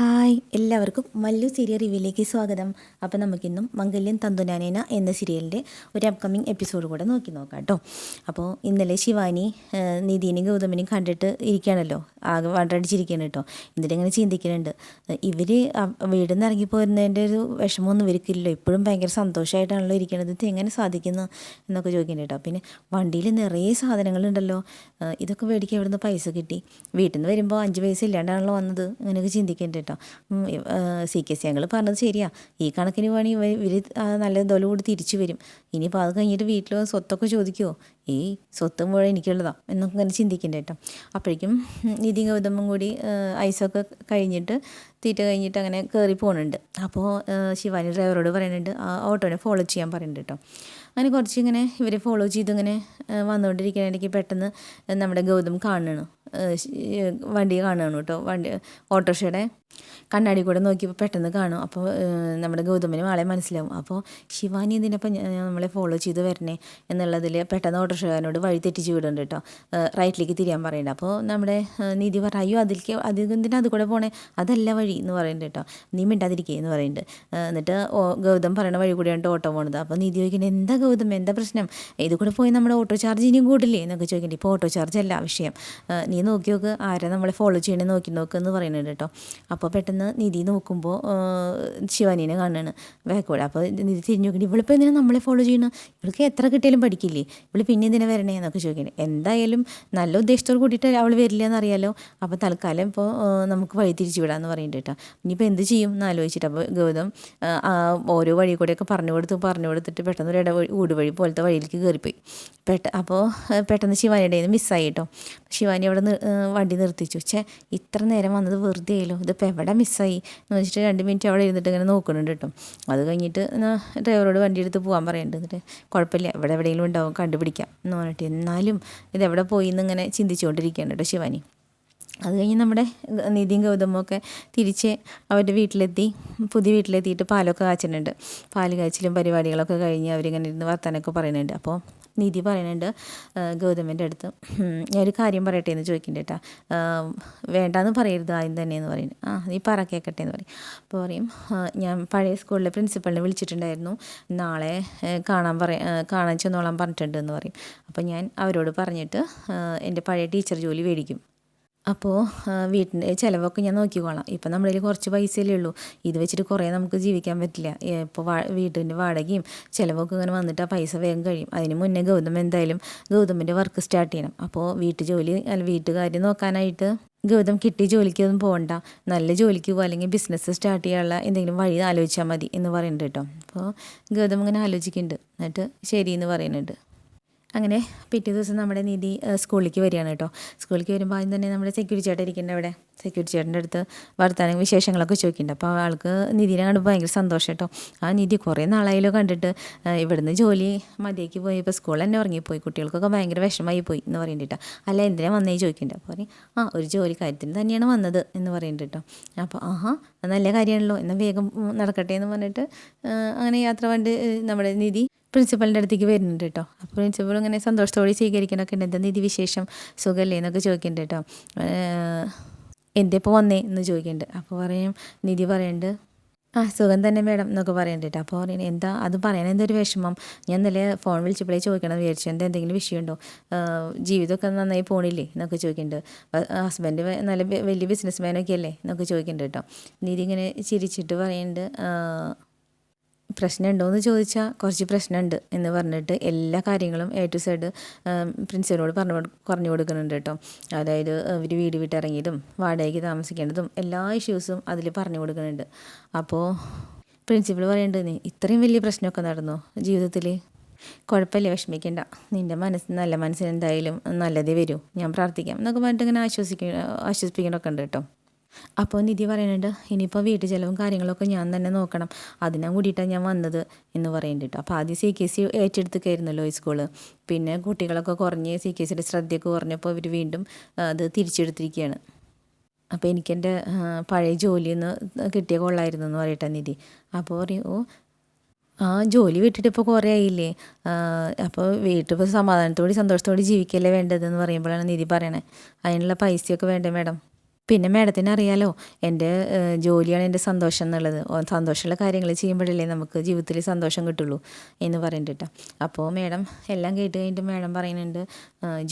Hi എല്ലാവർക്കും Mallu serial റിവ്യൂലേക്ക് സ്വാഗതം. അപ്പോൾ നമുക്കിന്നും മംഗല്യം തന്തുനാനേന എന്ന സീരിയലിന്റെ ഒരു അപ്കമിങ് എപ്പിസോഡ് കൂടെ നോക്കി നോക്കാം കേട്ടോ അപ്പോൾ ഇന്നലെ ശിവാനി നിധീനും ഗൗതമിനും കണ്ടിട്ട് ഇരിക്കുകയാണല്ലോ. ആകെ വണ്ടടിച്ചിരിക്കുകയാണ് കേട്ടോ എന്നിട്ട് ഇങ്ങനെ ചിന്തിക്കുന്നുണ്ട്. ഇവർ വീട് നിന്ന് ഇറങ്ങിപ്പോരുന്നതിന്റെ ഒരു വിഷമമൊന്നും ഇവർക്കില്ലല്ലോ. ഇപ്പോഴും ഭയങ്കര സന്തോഷമായിട്ടാണല്ലോ ഇരിക്കുന്നത് ഇത് എങ്ങനെ സാധിക്കുന്നു എന്നൊക്കെ ചോദിക്കുന്നുണ്ട് കേട്ടോ പിന്നെ വണ്ടിയിൽ നിറയെ സാധനങ്ങളുണ്ടല്ലോ. ഇതൊക്കെ മേടിക്കാൻ ഇവിടുന്ന് പൈസ കിട്ടി. വീട്ടിൽ നിന്ന് വരുമ്പോൾ അഞ്ച് പൈസ ഇല്ലാണ്ടാണല്ലോ വന്നത്. അങ്ങനെയൊക്കെ ചിന്തിക്കുന്നുണ്ട് കേട്ടോ സി കെ സി ഞങ്ങൾ പറഞ്ഞത് ശരിയാ. ഈ കണക്കിന് വേണി ഇവർ നല്ല ഇതോടെ കൂടി തിരിച്ചു വരും. ഇനിയിപ്പോൾ അത് കഴിഞ്ഞിട്ട് വീട്ടിൽ സ്വത്തൊക്കെ ചോദിക്കുമോ ഈ സ്വത്ത് മുഴുവൻ എനിക്കുള്ളതാ എന്നൊക്കെ ഇങ്ങനെ ചിന്തിക്കണ്ട കേട്ടോ. അപ്പോഴേക്കും നിധി ഗൗതമും കൂടി ഐസൊക്കെ കഴിഞ്ഞിട്ട് തീറ്റ കഴിഞ്ഞിട്ട് അങ്ങനെ കയറി പോകുന്നുണ്ട് അപ്പോൾ ശിവാനി ഡ്രൈവറോട് പറയുന്നുണ്ട് ആ ഓട്ടോനെ ഫോളോ ചെയ്യാൻ പറയുന്നുണ്ട് കേട്ടോ. അങ്ങനെ കുറച്ച് ഇങ്ങനെ ഇവരെ ഫോളോ ചെയ്ത് ഇങ്ങനെ വന്നുകൊണ്ടിരിക്കുന്നതിനിടയ്ക്ക് പെട്ടെന്ന് നമ്മുടെ ഗൗതം കാണണം വണ്ടി കാണുകയാണ് കേട്ടോ. വണ്ടി ഓട്ടോറിക്ഷയുടെ കണ്ണാടി കൂടെ നോക്കിയപ്പോൾ പെട്ടെന്ന് കാണും. അപ്പോൾ നമ്മുടെ ഗൗതമിന് ആളെ മനസ്സിലാവും. അപ്പോൾ ശിവാനി ഇതിനപ്പം നമ്മളെ ഫോളോ ചെയ്ത് വരണേ എന്നുള്ളതിൽ പെട്ടെന്ന് ഓട്ടോറിക്ഷക്കാരനോട് വഴി തെറ്റിച്ച് വിടുന്നുണ്ട് കേട്ടോ റൈറ്റിലേക്ക് തിരിയാൻ പറയുന്നുണ്ട് അപ്പോൾ നമ്മുടെ നീതി നിധി പറ അയ്യോ അതിലേക്ക് അതിന് അത് കൂടെ പോണേ? അതല്ല വഴി എന്ന് പറയുന്നുണ്ട് കേട്ടോ നീ മിണ്ടാതിരിക്കേ എന്ന് പറയുന്നുണ്ട് എന്നിട്ട് ഗൗതം പറയണ വഴി കൂടിയാണ് ഓട്ടോ പോണത്. അപ്പോൾ നിധി ചോദിക്കുന്നത് എന്താ ഗൗതം എന്താ പ്രശ്നം? ഇത് കൂടെ പോയി നമ്മുടെ ഓട്ടോ ചാർജ് ഇനിയും കൂടില്ലേ? എന്നൊക്കെ ചോദിക്കേണ്ടി. ഇപ്പോൾ ഓട്ടോ ചാർജ് അല്ല വിഷയം. നീ നോക്കി നോക്ക് ആരാ നമ്മളെ ഫോളോ ചെയ്യണേ നോക്കി നോക്ക് എന്ന് പറയുന്നുണ്ട് കേട്ടോ അപ്പോൾ പെട്ടെന്ന് നിധി നോക്കുമ്പോൾ ശിവാനീനെ കാണുകയാണ് ബാക്കോടെ അപ്പോൾ നിധി തിരിഞ്ഞു നോക്കി ഇവളിപ്പോൾ എന്തിനാ നമ്മളെ ഫോളോ ചെയ്യണം? ഇവൾക്ക് എത്ര കിട്ടിയാലും പഠിക്കില്ലേ? ഇവൾ പിന്നെ എന്തിനാ വരണേ? എന്നൊക്കെ ചോദിക്കണേ. എന്തായാലും നല്ല ഉദ്ദേശത്തോട് കൂടിയിട്ട് അവൾ വരില്ല എന്നറിയാലോ അപ്പോൾ തൽക്കാലം ഇപ്പോൾ നമുക്ക് വഴി തിരിച്ചു വിടാമെന്ന് പറയേണ്ടി കേട്ടോ. ഇനിയിപ്പോൾ എന്ത് ചെയ്യും എന്ന് ആലോചിച്ചിട്ട് അപ്പോൾ ഗൗതം ഓരോ വഴി കൂടെയൊക്കെ പറഞ്ഞു കൊടുത്ത് പറഞ്ഞു കൊടുത്തിട്ട് പെട്ടെന്ന് ഒരു ഇട ഊടുവഴി പോലത്തെ വഴിയിലേക്ക് കയറിപ്പോയി പെട്ട അപ്പോൾ പെട്ടെന്ന് ശിവാനിയുടെ നിന്ന് മിസ്സായി കേട്ടോ ശിവാനി അവിടെ വണ്ടി നിർത്തിച്ചു. പക്ഷേ ഇത്ര നേരം വന്നത് വെറുതെ ആയല്ലോ. ഇതിപ്പോൾ എവിടെ മിസ്സായി എന്ന് വെച്ചിട്ട് രണ്ട് മിനിറ്റ് അവിടെ ഇരുന്നിട്ട് ഇങ്ങനെ നോക്കുന്നുണ്ട് കേട്ടോ അത് കഴിഞ്ഞിട്ട് ഡ്രൈവറോട് വണ്ടി എടുത്ത് പോകാൻ പറയുന്നുണ്ട് എന്നിട്ട് കുഴപ്പമില്ല. എവിടെ എവിടെയെങ്കിലും ഉണ്ടാവും കണ്ടുപിടിക്കാം എന്ന് പറഞ്ഞിട്ട്. എന്നാലും എവിടെ പോയി എന്നിങ്ങനെ ചിന്തിച്ചുകൊണ്ടിരിക്കുകയാണ് കേട്ടോ ശിവാനി. അത് കഴിഞ്ഞ് നമ്മുടെ നിധിയും ഗൗതമും ഒക്കെ തിരിച്ച് അവരുടെ വീട്ടിലെത്തി. പുതിയ വീട്ടിലെത്തിയിട്ട് പാലൊക്കെ കാച്ചുന്നുണ്ട് പാൽ കാച്ചിലും പരിപാടികളൊക്കെ കഴിഞ്ഞ് അവരിങ്ങനെ ഇരുന്ന് വർത്താനൊക്കെ പറയുന്നുണ്ട്. അപ്പോൾ നിധി പറയുന്നുണ്ട് ഗൗതമിന്റെ അടുത്ത്. ഞാൻ ഒരു കാര്യം പറയട്ടെ എന്ന് ചോദിക്കുന്നുണ്ട് കേട്ടാ. വേണ്ടാന്ന് പറയരുത് ആദ്യം തന്നെ എന്ന് പറയുന്നത് ആ നീ പറ കേൾക്കട്ടെ എന്ന് പറയും. അപ്പോൾ പറയും ഞാൻ പഴയ സ്കൂളിലെ പ്രിൻസിപ്പളിനെ വിളിച്ചിട്ടുണ്ടായിരുന്നു. നാളെ കാണാൻ പറ കാണാൻ ചെന്നോളാൻ പറഞ്ഞിട്ടുണ്ട് എന്ന് പറയും. അപ്പോൾ ഞാൻ അവരോട് പറഞ്ഞിട്ട് എന്റെ പഴയ ടീച്ചർ ജോലി മേടിക്കും. അപ്പോൾ വീട്ടിന്റെ ചിലവൊക്കെ ഞാൻ നോക്കിക്കോളാം ഇപ്പം നമ്മുടെ കയ്യിൽ കുറച്ച് പൈസയല്ലേ ഉള്ളൂ. ഇത് വെച്ചിട്ട് കുറേ നമുക്ക് ജീവിക്കാൻ പറ്റില്ല. ഇപ്പോൾ വാ വീടിന്റെ വാടകയും ചിലവൊക്കെ ഇങ്ങനെ വന്നിട്ട് ആ പൈസ വേഗം കഴിയും. അതിന് മുന്നേ ഗൗതം എന്തായാലും ഗൗതമിന്റെ വർക്ക് സ്റ്റാർട്ട് ചെയ്യണം. അപ്പോൾ വീട്ടു ജോലി അല്ല വീട്ടുകാര്യം നോക്കാനായിട്ട് ഗൗതം കിട്ടിയ ജോലിക്കൊന്നും പോകണ്ട നല്ല ജോലിക്ക് പോകുക അല്ലെങ്കിൽ ബിസിനസ് സ്റ്റാർട്ട് ചെയ്യാനുള്ള എന്തെങ്കിലും വഴി ആലോചിച്ചാൽ മതി എന്ന് പറയുന്നുണ്ട് കേട്ടോ. അപ്പോൾ ഗൗതം ഇങ്ങനെ ആലോചിക്കുന്നുണ്ട്. എന്നിട്ട് ശരി എന്ന് പറയുന്നുണ്ട്. അങ്ങനെ പിറ്റേ ദിവസം നമ്മുടെ നിധി സ്കൂളിലേക്ക് വരികയാണ് കേട്ടോ. സ്കൂളിലേക്ക് വരുമ്പോൾ ആദ്യം തന്നെ നമ്മുടെ സെക്യൂരിറ്റി ചേട്ടൻ ഇരിക്കുന്നുണ്ട് അവിടെ. സെക്യൂരിറ്റി ചേട്ടന്റെ അടുത്ത് വർത്താനം വിശേഷങ്ങളൊക്കെ ചോദിക്കുന്നുണ്ട്. അപ്പോൾ ആൾക്ക് നിധിനെ കണ്ടപ്പോൾ ഭയങ്കര സന്തോഷം കേട്ടോ. ആ നിധി കുറേ നാളായാലോ കണ്ടിട്ട്. ഇവിടുന്ന് ജോലി മതിയാക്കി പോയി ഇപ്പോൾ സ്കൂളിൽ തന്നെ ഉറങ്ങിപ്പോയി. കുട്ടികൾക്കൊക്കെ ഭയങ്കര വിഷമമായി പോയി എന്ന് പറയുന്നുണ്ട് അല്ല എന്തിനാ വന്നേ ചോദിക്കുന്നുണ്ട്. അപ്പോൾ പറയും ആ ഒരു ജോലി കാര്യത്തിന് തന്നെയാണ് വന്നത് എന്ന് പറയുന്നുണ്ട് അപ്പോൾ ആഹാ നല്ല കാര്യമാണല്ലോ. എന്നാൽ വേഗം നടക്കട്ടെ എന്ന് പറഞ്ഞിട്ട് അങ്ങനെ യാത്ര വേണ്ടി നമ്മുടെ നിധി പ്രിൻസിപ്പലിന്റെ അടുത്തേക്ക് വരുന്നുണ്ട് കേട്ടോ. അപ്പോൾ പ്രിൻസിപ്പൾ ഇങ്ങനെ സന്തോഷത്തോടെ സ്വീകരിക്കണമൊക്കെ ഉണ്ട്. എന്താ നിധി വിശേഷം? സുഖമല്ലേ എന്നൊക്കെ ചോദിക്കുന്നുണ്ട് കേട്ടോ. എന്റെ ഇപ്പോൾ വന്നേ എന്ന് ചോദിക്കുന്നുണ്ട്. അപ്പോൾ പറയും നിധി പറയുന്നുണ്ട് ആ സുഖം തന്നെ മേഡം എന്നൊക്കെ പറയുന്നുണ്ട് കേട്ടോ. അപ്പോൾ പറയുന്നത് എന്താ അത് പറയാൻ എന്തൊരു വിഷമം? ഞാൻ ഇന്നലെ ഫോൺ വിളിച്ചപ്പോഴേ ചോദിക്കണം വിചാരിച്ചു. എന്താ എന്തെങ്കിലും വിഷയമുണ്ടോ? ജീവിതമൊക്കെ നന്നായി പോണില്ലേ? എന്നൊക്കെ ചോദിക്കുന്നുണ്ട്. ഹസ്ബൻഡ് നല്ല വലിയ ബിസിനസ് മാനൊക്കെ അല്ലേ? എന്നൊക്കെ ചോദിക്കുന്നുണ്ട് കേട്ടോ. നിധി ഇങ്ങനെ ചിരിച്ചിട്ട് പറയുന്നുണ്ട് പ്രശ്നമുണ്ടോ എന്ന് ചോദിച്ചാൽ കുറച്ച് പ്രശ്നമുണ്ട് എന്ന് പറഞ്ഞിട്ട് എല്ലാ കാര്യങ്ങളും എ ടു സൈഡ് പ്രിൻസിപ്പലിനോട് പറഞ്ഞു പറഞ്ഞു കൊടുക്കുന്നുണ്ട് കേട്ടോ. അതായത് അവർ വീട് വിട്ടിറങ്ങിയതും വാടകയ്ക്ക് താമസിക്കേണ്ടതും എല്ലാ ഇഷ്യൂസും അതിൽ പറഞ്ഞു കൊടുക്കുന്നുണ്ട്. അപ്പോൾ പ്രിൻസിപ്പൾ പറയേണ്ടത് നീ ഇത്രയും വലിയ പ്രശ്നമൊക്കെ നടന്നു ജീവിതത്തിൽ കുഴപ്പമില്ല വിഷമിക്കേണ്ട. നിന്റെ മനസ്സ് നല്ല മനസ്സിന് എന്തായാലും നല്ലതേ വരൂ. ഞാൻ പ്രാർത്ഥിക്കാം. എന്നൊക്കെ പറഞ്ഞിട്ട് ഇങ്ങനെ ആശ്വസിക്ക ആശ്വസിപ്പിക്കണമൊക്കെ ഉണ്ട് കേട്ടോ. അപ്പോൾ നിധി പറയുന്നുണ്ട് ഇനിയിപ്പോൾ വീട്ടു ചിലവും കാര്യങ്ങളൊക്കെ ഞാൻ തന്നെ നോക്കണം. അതിനാ കൂടിയിട്ടാണ് ഞാൻ വന്നത് എന്ന് പറയുന്നുണ്ട് അപ്പോൾ ആദ്യം സി കെ സി ഏറ്റെടുത്തേക്കായിരുന്നല്ലോ ഈ സ്കൂൾ പിന്നെ കുട്ടികളൊക്കെ കുറഞ്ഞ് സി കെ സിയുടെ ശ്രദ്ധയൊക്കെ കുറഞ്ഞപ്പോൾ ഇവർ വീണ്ടും അത് തിരിച്ചെടുത്തിരിക്കുകയാണ്. അപ്പോൾ എനിക്കെന്റെ പഴയ ജോലിയൊന്ന് കിട്ടിയ കൊള്ളായിരുന്നു എന്ന് പറയട്ടെ നിധി. അപ്പോൾ പറയും ഓ ആ ജോലി വിട്ടിട്ട് ഇപ്പോൾ കുറേ ആയില്ലേ? അപ്പോൾ വീട്ടിൽ ഇപ്പോൾ സമാധാനത്തോടെ സന്തോഷത്തോടെ ജീവിക്കല്ലേ വേണ്ടതെന്ന് പറയുമ്പോഴാണ് നിധി പറയണേ. അതിനുള്ള പൈസയൊക്കെ വേണ്ടേ മാഡം? പിന്നെ മാഡത്തിന് അറിയാലോ എന്റെ ജോലിയാണ് എന്റെ സന്തോഷം എന്നുള്ളത്. സന്തോഷമുള്ള കാര്യങ്ങൾ ചെയ്യുമ്പോഴല്ലേ നമുക്ക് ജീവിതത്തിൽ സന്തോഷം കിട്ടുള്ളൂ എന്ന് പറയുന്നുണ്ട് അപ്പോൾ മാഡം എല്ലാം കേട്ട് കഴിഞ്ഞിട്ട് മാഡം പറയുന്നുണ്ട്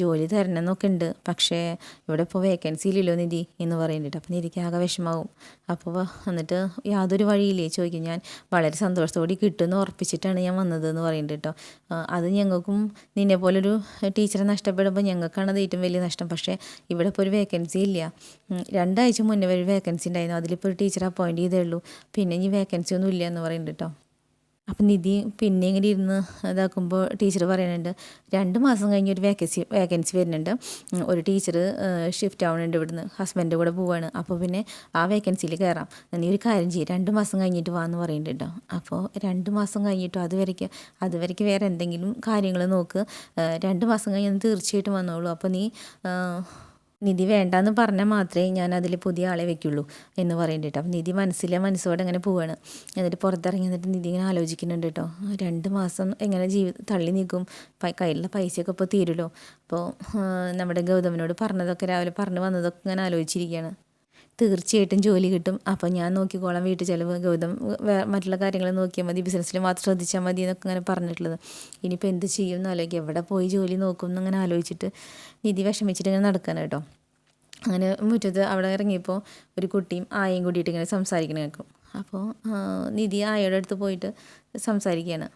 ജോലി തരണം എന്നൊക്കെ ഉണ്ട് പക്ഷേ ഇവിടെ ഇപ്പോൾ വേക്കൻസി ഇല്ലല്ലോ നിധി എന്ന് പറയുന്നുണ്ട് അപ്പോൾ നിധിക്ക് ആകെ വിഷമാവും അപ്പോൾ എന്നിട്ട് യാതൊരു വഴിയില്ലേ? ചോദിക്കും. ഞാൻ വളരെ സന്തോഷത്തോടെ കിട്ടുമെന്ന് ഉറപ്പിച്ചിട്ടാണ് ഞാൻ വന്നത് എന്ന് പറയുന്നുണ്ട് അത് ഞങ്ങൾക്കും നിന്നെ പോലൊരു ടീച്ചറെ നഷ്ടപ്പെടുമ്പോൾ ഞങ്ങൾക്കാണ് അത് ഏറ്റവും വലിയ നഷ്ടം. പക്ഷേ ഇവിടെ ഇപ്പോൾ ഒരു വേക്കൻസി ഇല്ല. രണ്ടാഴ്ച മുന്നേ ഒരു വേക്കൻസി ഉണ്ടായിരുന്നു. അതിലിപ്പോൾ ഒരു ടീച്ചർ അപ്പോയിന്റ് ചെയ്തേ ഉള്ളൂ പിന്നെ ഇനി വേക്കൻസി ഒന്നും ഇല്ല എന്ന് പറയുന്നുണ്ട് കേട്ടോ അപ്പം നിധി പിന്നെ ഇങ്ങനെ ഇരുന്ന് ഇതാക്കുമ്പോൾ ടീച്ചർ പറയുന്നുണ്ട് രണ്ട് മാസം കഴിഞ്ഞ് ഒരു വേക്കൻസി വേക്കൻസി വരുന്നുണ്ട്. ഒരു ടീച്ചർ ഷിഫ്റ്റ് ആവുന്നുണ്ട് ഇവിടുന്ന്. ഹസ്ബൻഡ് കൂടെ പോവാണ്. അപ്പോൾ പിന്നെ ആ വേക്കൻസിയിൽ കയറാം നീ ഒരു കാര്യം ചെയ്യും. രണ്ട് മാസം കഴിഞ്ഞിട്ട് വാ എന്ന് പറയുന്നുണ്ട് കേട്ടോ അപ്പോൾ രണ്ട് മാസം കഴിഞ്ഞിട്ടോ? അതുവരയ്ക്ക് അതുവരയ്ക്ക് വേറെ എന്തെങ്കിലും കാര്യങ്ങൾ നോക്ക്. രണ്ട് മാസം കഴിഞ്ഞ് തീർച്ചയായിട്ടും വന്നോളൂ. അപ്പോൾ നീ നിധി വേണ്ടാന്ന് പറഞ്ഞാൽ മാത്രമേ ഞാൻ അതിൽ പുതിയ ആളെ വെക്കുള്ളൂ എന്ന് പറയുന്നുണ്ട് കേട്ടോ അപ്പം നിധി മനസ്സിലെ മനസ്സോടെ അങ്ങനെ പോവാണ്. എന്നിട്ട് പുറത്തിറങ്ങി എന്നിട്ട് നിധി ഇങ്ങനെ ആലോചിക്കുന്നുണ്ട് കേട്ടോ രണ്ട് മാസം എങ്ങനെ ജീവി തള്ളി നീക്കും കയ്യിലുള്ള പൈസയൊക്കെ ഇപ്പോൾ തീരുമല്ലോ അപ്പോൾ നമ്മുടെ ഗൗതമനോട് പറഞ്ഞതൊക്കെ രാവിലെ പറഞ്ഞു വന്നതൊക്കെ ഇങ്ങനെ ആലോചിച്ചിരിക്കുകയാണ് തീർച്ചയായിട്ടും ജോലി കിട്ടും. അപ്പോൾ ഞാൻ നോക്കിക്കോളാം വീട്ടു ചിലവ് ഗൗതം മറ്റുള്ള കാര്യങ്ങൾ നോക്കിയാൽ മതി. ബിസിനസ്സിൽ മാത്രം ശ്രദ്ധിച്ചാൽ മതി എന്നൊക്കെ ഇങ്ങനെ പറഞ്ഞിട്ടുള്ളത്. ഇനിയിപ്പോൾ എന്ത് ചെയ്യും എന്ന് എവിടെ പോയി ജോലി നോക്കും എന്നങ്ങനെ ആലോചിച്ചിട്ട് നിധി വിഷമിച്ചിട്ട് ഇങ്ങനെ നടക്കാൻ കേട്ടോ. അങ്ങനെ മുറ്റത്ത് അവിടെ ഇറങ്ങിയപ്പോൾ ഒരു കുട്ടിയും ആയും കൂടിയിട്ട് ഇങ്ങനെ സംസാരിക്കണ കേൾക്കും. അപ്പോൾ നിധി ആയയുടെ അടുത്ത് പോയിട്ട് സംസാരിക്കുകയാണ്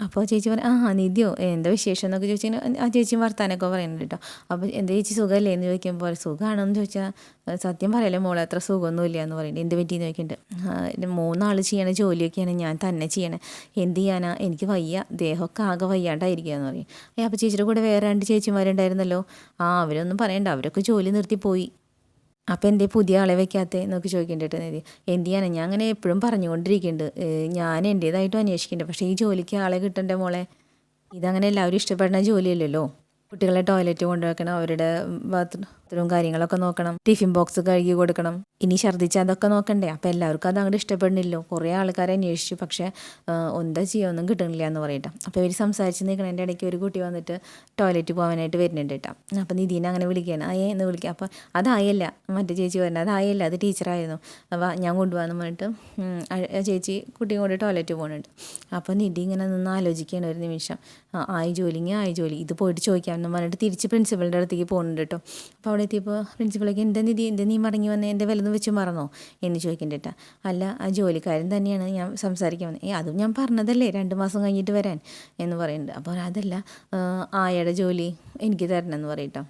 അപ്പോൾ ചേച്ചി പറഞ്ഞു ആ നിധിയോ എന്താ വിശേഷം? എന്നൊക്കെ ചോദിച്ചാൽ ആ ചേച്ചി വർത്താനൊക്കെ പറയുന്നുണ്ട് കേട്ടോ. അപ്പോൾ എന്താ ചേച്ചി സുഖമല്ലേ എന്ന് ചോദിക്കുമ്പോൾ സുഖമാണോ എന്ന് ചോദിച്ചാൽ സത്യം പറയല്ലേ മോളെ അത്ര സുഖമൊന്നുമില്ല എന്ന് പറയുന്നത് എന്ത് പറ്റിയെന്ന് ചോദിക്കുന്നുണ്ട്. "ആ, ഇത് മൂന്നാൾ ചെയ്യണ ജോലിയൊക്കെയാണ് ഞാൻ തന്നെ ചെയ്യണേ. എന്ത് ചെയ്യാനാ? എനിക്ക് വയ്യ. ദേഹമൊക്കെ ആകെ വയ്യാണ്ടായിരിക്കുക എന്ന് പറയും. അപ്പോൾ ചേച്ചിയുടെ കൂടെ വേറെ രണ്ട് ചേച്ചിമാരുണ്ടായിരുന്നല്ലോ? ആ അവരൊന്നും പറയണ്ട. അവരൊക്കെ ജോലി നിർത്തി പോയി. അപ്പോൾ എന്തേ പുതിയ ആളെ വെക്കാത്തേ എന്നൊക്കെ ചോദിക്കേണ്ടിട്ട് നിധി. എന്ത് ചെയ്യാനാണ് ഞാൻ അങ്ങനെ എപ്പോഴും പറഞ്ഞുകൊണ്ടിരിക്കുന്നുണ്ട് ഞാൻ എന്റേതായിട്ടും അന്വേഷിക്കുന്നുണ്ട് പക്ഷേ ഈ ജോലിക്ക് ആളെ കിട്ടണ്ടേ മോളെ? ഇതങ്ങനെ എല്ലാവരും ഇഷ്ടപ്പെടുന്ന ജോലിയല്ലല്ലോ? കുട്ടികളെ ടോയ്ലറ്റ് കൊണ്ടുവയ്ക്കണം അവരുടെ ബാത്റൂം കാര്യങ്ങളൊക്കെ നോക്കണം. ടിഫിൻ ബോക്സ് കഴുകി കൊടുക്കണം. ഇനി ഛർദ്ദിച്ചാൽ അതൊക്കെ നോക്കണ്ടേ. അപ്പോൾ എല്ലാവർക്കും അത് അങ്ങോട്ട് ഇഷ്ടപ്പെടുന്നില്ലോ കുറേ ആൾക്കാരെ അന്വേഷിച്ചു. പക്ഷേ എന്താ ചെയ്യുമൊന്നും കിട്ടണില്ല എന്ന് പറയട്ടെ. അപ്പോൾ ഇവർ സംസാരിച്ച് നിൽക്കണതിന്റെ ഇടയ്ക്ക് ഒരു കുട്ടി വന്നിട്ട് ടോയ്ലറ്റ് പോകാനായിട്ട് വരുന്നുണ്ട് കേട്ടോ. അപ്പോൾ നിധീനെ അങ്ങനെ വിളിക്കുകയാണ് ആയേ എന്ന് വിളിക്കുക അപ്പോൾ അതായല്ല. മറ്റേ ചേച്ചി പറഞ്ഞത് അതായല്ല. അത് ടീച്ചറായിരുന്നു. അപ്പോൾ ഞാൻ കൊണ്ടുപോകാന്ന് പറഞ്ഞിട്ട് ചേച്ചി കുട്ടിയും കൊണ്ട് ടോയ്ലറ്റ് പോകുന്നുണ്ട് അപ്പോൾ നിധി ഇങ്ങനെ നിന്ന് ആലോചിക്കുകയാണ് ഒരു നിമിഷം. ആയി ജോലിങ്ങി ആയി ജോലി. ഇത് പോയിട്ട് ചോദിക്കാമെന്ന് പറഞ്ഞിട്ട് തിരിച്ച് പ്രിൻസിപ്പളിന്റെ അടുത്തേക്ക് പോകുന്നുണ്ട് കേട്ടോ. അവിടെ എത്തിയപ്പോൾ പ്രിൻസിപ്പളേക്ക് എന്താ നിധി? എന്താ നീ മടങ്ങി വന്നേ? എന്റെ വിലന്ന് വെച്ച് മറന്നോ? എന്ന് ചോദിക്കണ്ടേട്ടാ അല്ല ആ ജോലിക്കാരൻ തന്നെയാണ് ഞാൻ സംസാരിക്കാൻ വന്നത് ഏ അതും ഞാൻ പറഞ്ഞതല്ലേ രണ്ട് മാസം കഴിഞ്ഞിട്ട് വരാൻ എന്ന് പറയുന്നുണ്ട് അപ്പോൾ അതല്ല ആയയുടെ ജോലി എനിക്ക് തരണം എന്ന് പറയട്ടോ.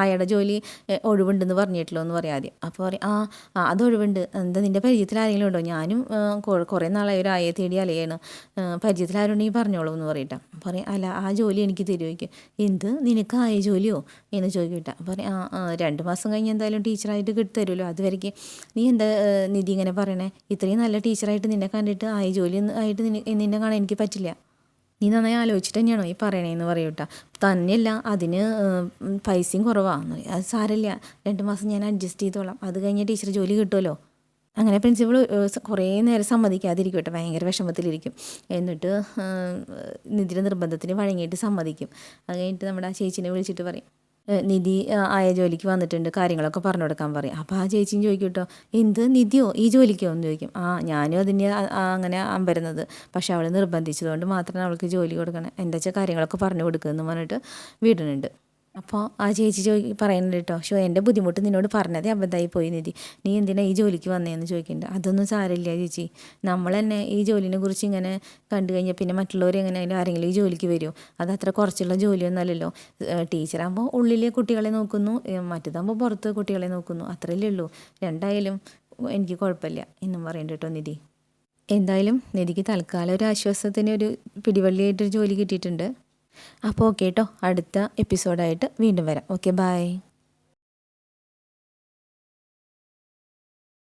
ആയയുടെ ജോലി ഒഴിവുണ്ടെന്ന് പറഞ്ഞിട്ടില്ലോ എന്ന് പറയാം ആദ്യം. അപ്പോൾ പറയും ആ അത് ഒഴിവുണ്ട് എന്താ നിന്റെ പരിചയത്തിൽ ആരെങ്കിലും ഉണ്ടോ? ഞാനും കുറേ നാളായി ഒരു ആയയെ തേടി അലയാണ്. പരിചയത്തിൽ ആരുണ്ടെങ്കിൽ പറഞ്ഞോളൂ എന്ന് പറയട്ടെ പറയും അല്ല ആ ജോലി എനിക്ക് തരുമോ എന്ത്? നിനക്ക് ആയ ജോലിയോ? എന്ന് ചോദിക്കട്ടെ പറയും ആ രണ്ട് മാസം കഴിഞ്ഞ് എന്തായാലും ടീച്ചറായിട്ട് കിട്ടി തരുമല്ലോ അതുവരയ്ക്ക് നീ എന്താ നിധി ഇങ്ങനെ പറയണേ? ഇത്രയും നല്ല ടീച്ചറായിട്ട് നിന്നെ കണ്ടിട്ട് ആയ ജോലി ആയിട്ട് നിന്നെ കാണാൻ എനിക്ക് പറ്റില്ല. നീ നന്നായി ആലോചിച്ചിട്ട് തന്നെയാണോ ഈ പറയണേന്ന് പറയൂട്ടാ. തന്നെയല്ല അതിന് പൈസയും കുറവാന്ന് അത് സാരമില്ല രണ്ട് മാസം ഞാൻ അഡ്ജസ്റ്റ് ചെയ്തോളാം. അത് കഴിഞ്ഞ് ടീച്ചർ ജോലി കിട്ടുമല്ലോ അങ്ങനെ പ്രിൻസിപ്പൾ കുറേ നേരം സമ്മതിക്കാതിരിക്കും കേട്ടോ. ഭയങ്കര വിഷമത്തിലിരിക്കും. എന്നിട്ട് നിധിയുടെ നിർബന്ധത്തിന് വഴങ്ങിയിട്ട് സമ്മതിക്കും. അത് കഴിഞ്ഞിട്ട് നമ്മുടെ ആ ചേച്ചിനെ വിളിച്ചിട്ട് പറയും. "ഏഹ്, നിധി ആയ ജോലിക്ക് വന്നിട്ടുണ്ട് കാര്യങ്ങളൊക്കെ പറഞ്ഞു കൊടുക്കാൻ പറയും. അപ്പോൾ ആ ചേച്ചിയും ചോദിക്കും കേട്ടോ എന്ത് നിധിയോ? ഈ ജോലിക്കോ? എന്ന് ചോദിക്കും. ആ ഞാനും അതിന് അങ്ങനെ അമ്പരുന്നത്. പക്ഷെ അവൾ നിർബന്ധിച്ചതുകൊണ്ട് മാത്രമേ അവൾക്ക് ജോലി കൊടുക്കണം. എന്താ വെച്ചാൽ കാര്യങ്ങളൊക്കെ പറഞ്ഞു കൊടുക്കുമെന്ന് പറഞ്ഞിട്ട് വിടുന്നുണ്ട്. അപ്പോൾ ആ ചേച്ചി ചോദി പറയുന്നുണ്ട് കേട്ടോ ഷോ എന്റെ ബുദ്ധിമുട്ട് നിന്നോട് പറഞ്ഞതേ അബദ്ധമായി പോയി നിധി. നീ എന്തിനാ ഈ ജോലിക്ക് വന്നതെന്ന് ചോദിക്കുന്നുണ്ട് അതൊന്നും സാരമില്ല ചേച്ചി. നമ്മൾ തന്നെ ഈ ജോലിനെ കുറിച്ച് ഇങ്ങനെ കണ്ടു കഴിഞ്ഞാൽ പിന്നെ മറ്റുള്ളവർ എങ്ങനെ ആരെങ്കിലും ഈ ജോലിക്ക് വരുമോ അത് അത്ര കുറച്ചുള്ള ജോലിയൊന്നുമല്ലല്ലോ ടീച്ചറാകുമ്പോൾ ഉള്ളിലെ കുട്ടികളെ നോക്കുന്നു മറ്റതാകുമ്പോൾ പുറത്ത് കുട്ടികളെ നോക്കുന്നു. അത്രയല്ലേ ഉള്ളൂ. രണ്ടായാലും എനിക്ക് കുഴപ്പമില്ല എന്നും പറയുന്നുണ്ട് കേട്ടോ നിധി. എന്തായാലും നിധിക്ക് തൽക്കാലം ഒരു ആശ്വാസത്തിന് ഒരു പിടിവള്ളിയായിട്ടൊരു ജോലി കിട്ടിയിട്ടുണ്ട്. അപ്പോൾ ഓക്കെ കേട്ടോ. അടുത്ത എപ്പിസോഡായിട്ട് വീണ്ടും വരാം. Okay bye.